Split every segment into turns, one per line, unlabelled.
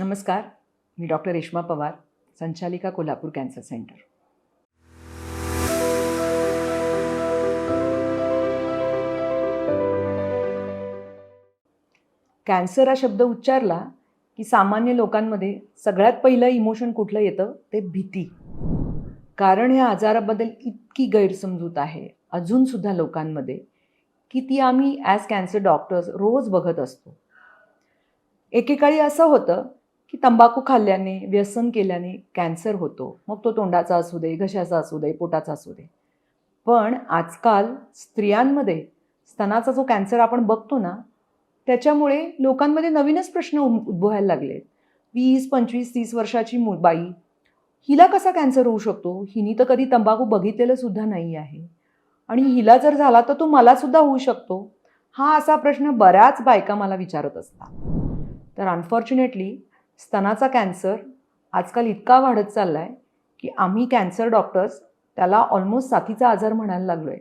नमस्कार मी डॉक्टर रेश्मा पवार संचालिका Kolhapur cancer centre. Cancer हा शब्द उच्चारला की सामान्य लोकांमध्ये सगळ्यात पहिलं इमोशन कुठलं येतं? ते भीती. कारण ह्या आजाराबद्दल इतकी गैरसमजूत आहे अजूनसुद्धा लोकांमध्ये की ती आम्ही ॲज कॅन्सर डॉक्टर्स रोज बघत असतो. एकेकाळी असं होतं की तंबाखू खाल्ल्याने व्यसन केल्याने कॅन्सर होतो. मग तो तोंडाचा असू दे घशाचा असू दे पोटाचा असू दे. पण आजकाल स्त्रियांमध्ये स्तनाचा जो कॅन्सर आपण बघतो ना त्याच्यामुळे लोकांमध्ये नवीनच प्रश्न उद्भवायला लागले वीस पंचवीस तीस वर्षाची मु बाई हिला कसा कॅन्सर होऊ शकतो? हिनी तर कधी तंबाखू बघितलेलं सुद्धा नाही आहे. आणि हिला जर झाला तर तो मलासुद्धा होऊ शकतो? हा असा प्रश्न बऱ्याच बायका मला विचारत असतात. तर अनफॉर्च्युनेटली स्तनाचा कॅन्सर आजकाल इतका वाढत चालला आहे की आम्ही कॅन्सर डॉक्टर्स त्याला ऑलमोस्ट साथीचा आजार म्हणायला लागलो आहे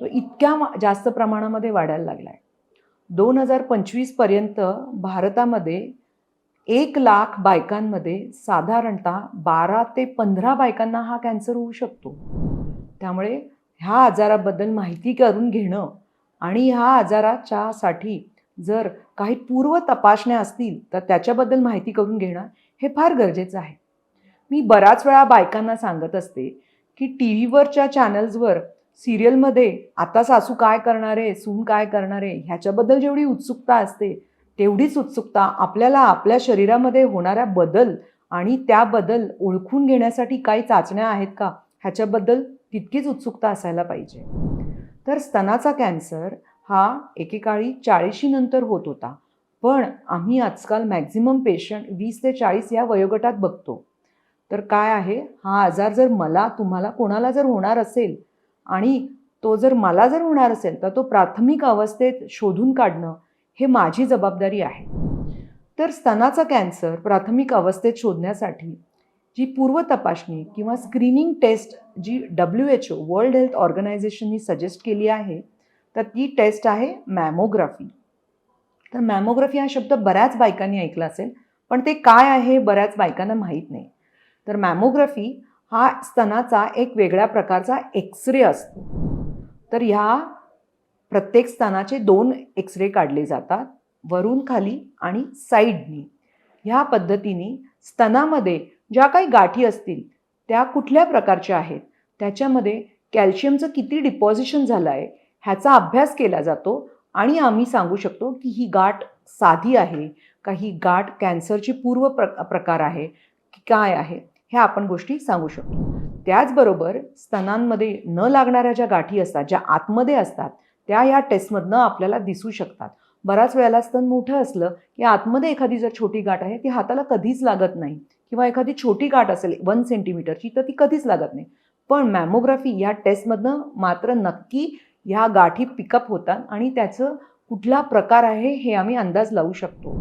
तो इतक्या मा- जास्त प्रमाणामध्ये वाढायला लागला आहे दोन हजार पंचवीसपर्यंत भारतामध्ये एक लाख बायकांमध्ये साधारणतः बारा ते पंधरा बायकांना हा कॅन्सर होऊ शकतो. त्यामुळे ह्या आजाराबद्दल माहिती करून घेणं आणि ह्या आजाराच्यासाठी जर काही पूर्व तपासण्या असतील तर त्याच्याबद्दल माहिती करून घेणं हे फार गरजेचं आहे. मी बऱ्याच वेळा बायकांना सांगत असते की टी व्हीवरच्या चॅनल्सवर सिरियलमध्ये आता सासू काय करणार आहे सून काय करणार आहे ह्याच्याबद्दल जेवढी उत्सुकता असते तेवढीच उत्सुकता आपल्याला आपल्या शरीरामध्ये होणाऱ्या बदल आणि त्या बदल ओळखून घेण्यासाठी काही चाचण्या आहेत का? ह्याच्याबद्दल तितकीच उत्सुकता असायला पाहिजे. तर स्तनाचा कॅन्सर हा एकेकाळी चाळीशी नंतर होत होता. पण आम्ही आजकाल मॅक्झिमम पेशंट वीस ते चाळीस या वयोगटात बघतो. तर काय आहे? हा आजार जर मला तुम्हाला कोणाला जर होणार असेल आणि तो जर मला जर होणार असेल तर तो प्राथमिक अवस्थेत शोधून काढणं हे माझी जबाबदारी आहे. तर स्तनाचा कॅन्सर प्राथमिक अवस्थेत शोधण्यासाठी जी पूर्व तपासणी किंवा स्क्रीनिंग टेस्ट जी W H O world health ऑर्गनायझेशननी suggest केली आहे तर ती टेस्ट आहे मॅमोग्राफी. तर मॅमोग्राफी हा शब्द बऱ्याच बायकांनी ऐकला असेल पण ते काय आहे बऱ्याच बायकांना माहीत नाही. तर मॅमोग्राफी हा स्तनाचा एक वेगळ्या प्रकारचा एक्सरे असतो. तर ह्या प्रत्येक स्तनाचे दोन एक्सरे काढले जातात वरून खाली आणि साईडनी. ह्या पद्धतीने स्तनामध्ये ज्या काही गाठी असतील त्या कुठल्या प्रकारच्या आहेत? त्याच्यामध्ये कॅल्शियमचं किती डिपॉझिशन झालं आहे? ह्याचा अभ्यास केला जातो आणि आम्ही सांगू शकतो की ही गाठ साधी आहे का ही गाठ कॅन्सरची पूर्व प्र प्रकार आहे की काय आहे ह्या आपण गोष्टी सांगू शकतो. त्याचबरोबर स्तनांमध्ये न लागणाऱ्या ज्या गाठी असतात ज्या आतमध्ये असतात त्या या टेस्टमधनं आपल्याला दिसू शकतात. बऱ्याच वेळेला स्तन मोठं असलं की आतमध्ये एखादी जर छोटी गाठ आहे ती हाताला कधीच लागत नाही. किंवा एखादी छोटी गाठ असेल वन सेंटीमीटरची तर ती कधीच लागत नाही. पण मॅमोग्राफी या टेस्टमधनं मात्र नक्की ह्या गाठी पिकअप होतात आणि त्याचं कुठला प्रकार आहे हे आम्ही अंदाज लावू शकतो.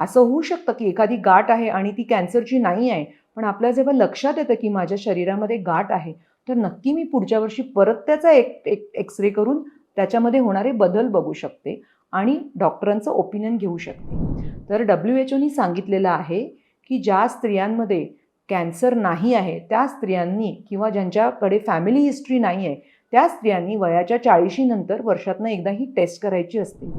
असं होऊ शकतं की एखादी गाठ आहे आणि ती कॅन्सरची नाही आहे पण आपल्या जेव्हा लक्षात येतं की माझ्या शरीरामध्ये गाठ आहे तर नक्की मी पुढच्या वर्षी परत त्याचा एक एक एक्सरे करून त्याच्यामध्ये होणारे बदल बघू शकते आणि डॉक्टरांचं ओपिनियन घेऊ शकते. तर डब्ल्यू एच ओनी सांगितलेलं आहे की ज्या स्त्रियांमध्ये कॅन्सर नाही आहे त्या स्त्रियांनी किंवा ज्यांच्याकडे फॅमिली हिस्ट्री नाही आहे त्या स्त्रियांनी वयाच्या चाळीशीनंतर वर्षातनं एकदा ही टेस्ट करायची असते.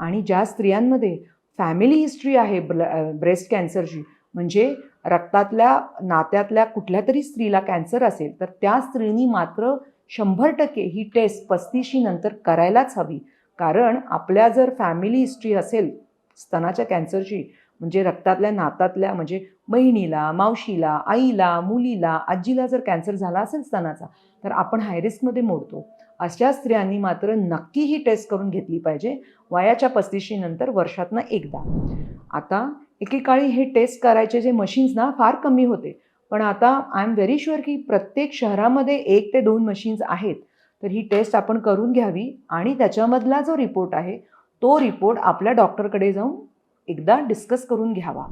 आणि ज्या स्त्रियांमध्ये फॅमिली हिस्ट्री आहे ब्ल ब्रेस्ट कॅन्सरची म्हणजे रक्तातल्या नात्यातल्या कुठल्या तरी स्त्रीला कॅन्सर असेल तर त्या स्त्रीनी मात्र शंभर टक्के ही टेस्ट पस्तीशी नंतर करायलाच हवी. कारण आपल्या जर फॅमिली हिस्ट्री असेल स्तनाच्या कॅन्सरची म्हणजे रक्तातल्या नातातल्या म्हणजे बहिणीला मावशीला आईला मुलीला आजीला जर कॅन्सर झाला असेल स्तनाचा तर आपण हायरिस्कमध्ये मोडतो. अशा स्त्रियांनी मात्र नक्की ही टेस्ट करून घेतली पाहिजे वयाच्या पस्तीशीनंतर वर्षातनं एकदा. आता एकेकाळी हे टेस्ट करायचे जे मशीन्स ना फार कमी होते. पण आता आय एम व्हेरी शुअर की प्रत्येक शहरामध्ये एक ते दोन मशीन्स आहेत. तर ही टेस्ट आपण करून घ्यावी आणि त्याच्यामधला जो रिपोर्ट आहे तो रिपोर्ट आपल्या डॉक्टरकडे जाऊन एकदा डिस्कस करून घ्यावा.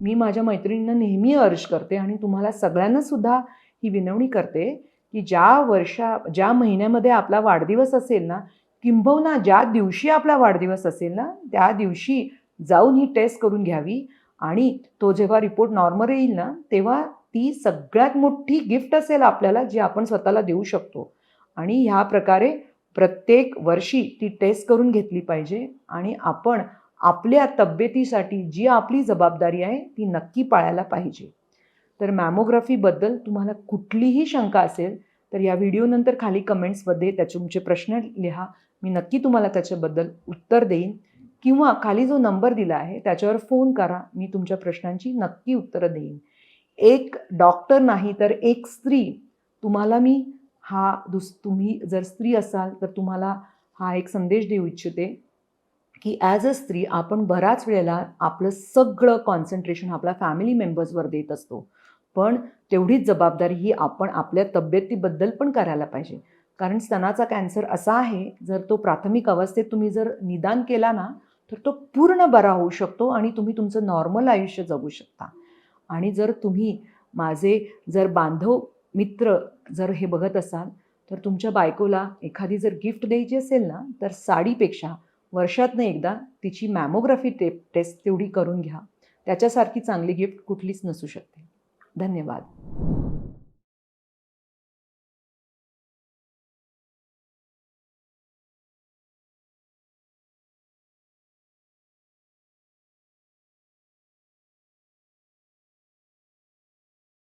मी माझ्या मैत्रिणींना नेहमी अर्ज करते आणि तुम्हाला सगळ्यांना सुद्धा ही विनवणी करते की ज्या वर्षा ज्या महिन्यामध्ये आपला वाढदिवस असेल ना किंबहुना ज्या दिवशी आपला वाढदिवस असेल ना त्या दिवशी जाऊन ही टेस्ट करून घ्यावी. आणि तो जेव्हा रिपोर्ट नॉर्मल येईल ना तेव्हा ती सगळ्यात मोठी गिफ्ट असेल आपल्याला जी आपण स्वतःला देऊ शकतो. आणि ह्या प्रकारे प्रत्येक वर्षी ती टेस्ट करून घेतली पाहिजे आणि आपण आपल्या तब्येतीसाठी जी आपली जबाबदारी आहे ती नक्की पाळायला पाहिजे. तर मॅमोग्राफीबद्दल तुम्हाला कुठलीही शंका असेल तर या व्हिडिओनंतर खाली कमेंट्समध्ये त्याचे तुमचे प्रश्न लिहा. मी नक्की तुम्हाला त्याच्याबद्दल उत्तर देईन. किंवा खाली जो नंबर दिला आहे त्याच्यावर फोन करा. मी तुमच्या प्रश्नांची नक्की उत्तरं देईन. एक डॉक्टर नाही तर एक स्त्री. तुम्हाला मी हा दुस तुम्ही जर स्त्री असाल तर तुम्हाला हा एक संदेश देऊ इच्छिते. की ॲज अ स्त्री आपण बऱ्याच वेळेला आपलं सगळं कॉन्सन्ट्रेशन आपल्या फॅमिली मेंबर्सवर देत असतो. पण तेवढीच जबाबदारी ही आपण आपल्या तब्येतीबद्दल पण करायला पाहिजे. कारण स्तनाचा कॅन्सर असा आहे जर तो प्राथमिक अवस्थेत तुम्ही जर निदान केला ना तर तो पूर्ण बरा होऊ शकतो आणि तुम्ही तुमचं नॉर्मल आयुष्य जगू शकता. आणि जर तुम्ही माझे जर बांधव मित्र जर हे बघत असाल तर तुमच्या बायकोला एखादी जर गिफ्ट द्यायची असेल ना तर साडीपेक्षा वर्षातनं एकदा तिची मॅमोग्राफी टेप टेस्ट तेवढी करून घ्या. त्याच्यासारखी चांगली गिफ्ट कुठलीच नसू शकते. धन्यवाद.